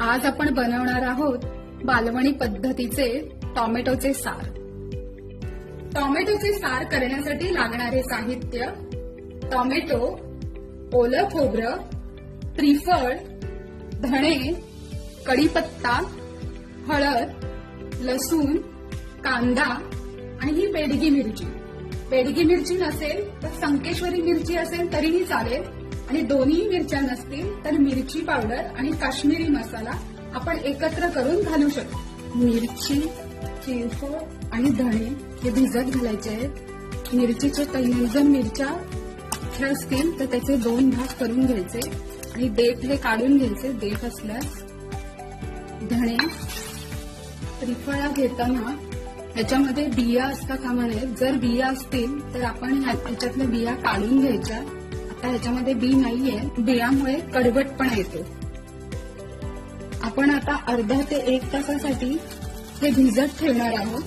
आज आपण बनवणार आहोत बालवणी पद्धतीचे टॉमॅटोचे सार. टॉमॅटोचे सार करण्यासाठी लागणारे साहित्य टॉमॅटो ओलं खोबरं त्रिफळ धणे कढीपत्ता हळद लसूण कांदा आणि ही बेडगी मिरची. बेडगी मिरची नसेल तर संकेश्वरी मिरची असेल तरीही चालेल. आणि दोन्ही मिरच्या नसतील तर मिरची पावडर आणि काश्मीरी मसाला आपण एकत्र करून घालू शकतो. मिरची चिरफळ आणि धणे हे भिजत घालायचे आहेत. मिरचीचे तीन जर मिरच्या असतील तर त्याचे दोन भाग करून घ्यायचे आणि देठ हे काढून घ्यायचे देठ असल्यास. धणे त्रिफळा घेताना ह्याच्यामध्ये बिया असता कामा नयेत जर बिया असतील तर आपण ह्या- ह्याच्यातल्या बिया काढून घ्यायच्या. आता ह्याच्यामध्ये बी नाहीये. बियामुळे कडवटपणा येतो. आपण आता अर्धा ते एक तासासाठी हे भिजत ठेवणार आहोत.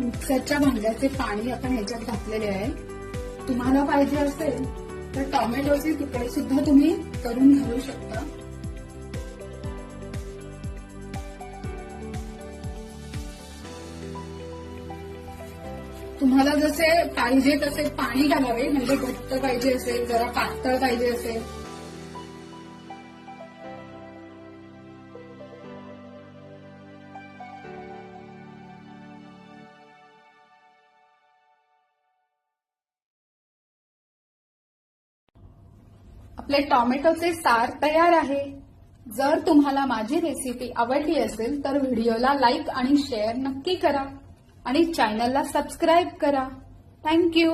मिक्सरच्या भांड्याचे पाणी आपण ह्याच्यात घातलेले आहे. तुम्हाला पाहिजे असेल तर टोमॅटोचे तुकडे सुद्धा तुम्ही करून घालू शकता. तुम्हाला जसे पाहिजे तसे पाणी घालावे म्हणजे घट्ट पाहिजे असेल जरा पातळ पाहिजे असेल आपले टॉमॅटोचे सार तयार आहे. जर तुम्हाला माझी रेसिपी आवडली असेल तर व्हिडिओला लाईक आणि शेअर नक्की करा. आणि चॅनलला सबस्क्राईब करा. थँक्यू